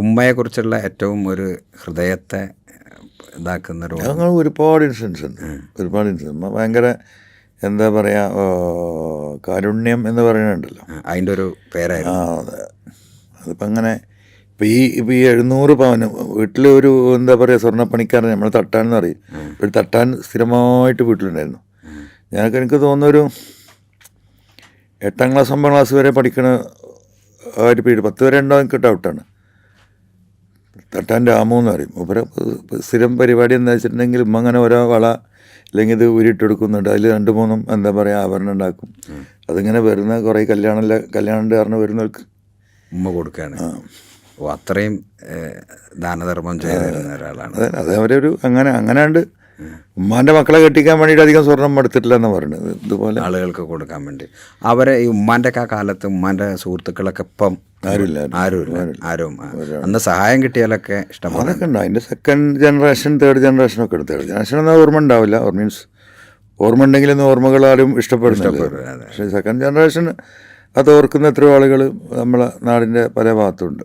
ഉമ്മയെക്കുറിച്ചുള്ള ഏറ്റവും ഒരു ഹൃദയത്തെ ഇതാക്കുന്ന ഒരു ഞങ്ങൾ ഒരുപാട് ഇൻസിഡൻസ് ഉണ്ട്. ഒരുപാട് ഇൻസിഡൻസ്. ഭയങ്കര എന്താ പറയുക കാരുണ്യം എന്ന് പറയുന്നുണ്ടല്ലോ. അതിന്റെ ഒരു ആ പേരായിരുന്നു അതെ. അതിപ്പോൾ അങ്ങനെ ഇപ്പം ഈ ഇപ്പം ഈ എഴുന്നൂറ് പവന് വീട്ടിൽ ഒരു എന്താ പറയുക സ്വർണപ്പണിക്കാരൻ നമ്മൾ തട്ടാൻ എന്ന് പറയും ഒരു തട്ടാൻ സ്ഥിരമായിട്ട് വീട്ടിലുണ്ടായിരുന്നു. ഞങ്ങൾക്ക് എനിക്ക് തോന്നുന്നൊരു എട്ടാം ക്ലാസ് ഒമ്പതാം ക്ലാസ് വരെ പഠിക്കണ ആ ഒരു പീരീഡ്. പത്ത് വരെ ഉണ്ടോ എനിക്ക് ഡൗട്ടാണ് തട്ടാൻ രാമു എന്ന് പറയും. മൂപ്പര സ്ഥിരം പരിപാടി എന്താ വെച്ചിട്ടുണ്ടെങ്കിൽ ഉമ്മ അങ്ങനെ ഓരോ വള അല്ലെങ്കിൽ ഇത് ഉരുട്ടെടുക്കുന്നുണ്ട് അതിൽ രണ്ട് മൂന്നും എന്താ പറയുക ആഭരണം ഉണ്ടാക്കും. അതിങ്ങനെ വരുന്ന കുറേ കല്യാണം കല്യാണം കാരണം വരുന്നവർക്ക്. ഉമ്മ കൊടുക്കുകയാണ്. ഓ അത്രയും ദാനധർമ്മം ചെയ്യുന്ന തരുന്ന ഒരാളാണ്. അതെ അത് അവരൊരു അങ്ങനെ അങ്ങനെയുണ്ട് ഉമ്മാന്റെ മക്കളെ കെട്ടിക്കാൻ വേണ്ടിയിട്ട് അധികം സ്വർണം എടുത്തിട്ടില്ല എന്ന് പറയുന്നത് ഇതുപോലെ ആളുകൾക്ക് കൊടുക്കാൻ വേണ്ടി. അവരെ ഈ ഉമ്മാന്റെ ഒക്കെ ആ കാലത്ത് ഉമ്മാന്റെ സുഹൃത്തുക്കളൊക്കെ ഇപ്പം ആരുമില്ല, ആരുമില്ല. ആരും ആ. അന്ന് സഹായം കിട്ടിയാലൊക്കെ ഇഷ്ടമാണ് അതൊക്കെ ഉണ്ടാവും അതിന്റെ സെക്കൻഡ് ജനറേഷൻ തേർഡ് ജനറേഷൻ ഒക്കെ ഉണ്ട്. തേർഡ് ജനറേഷൻ എന്നാൽ ഓർമ്മ ഉണ്ടാവില്ല. മീൻസ് ഓർമ്മ ഉണ്ടെങ്കിലൊന്നും ഓർമ്മകൾ ആരും ഇഷ്ടപ്പെടുന്നില്ല. പക്ഷേ സെക്കൻഡ് ജനറേഷൻ അത് ഓർക്കുന്ന എത്രയോ ആളുകൾ നമ്മളെ നാടിന്റെ പല ഭാഗത്തുണ്ട്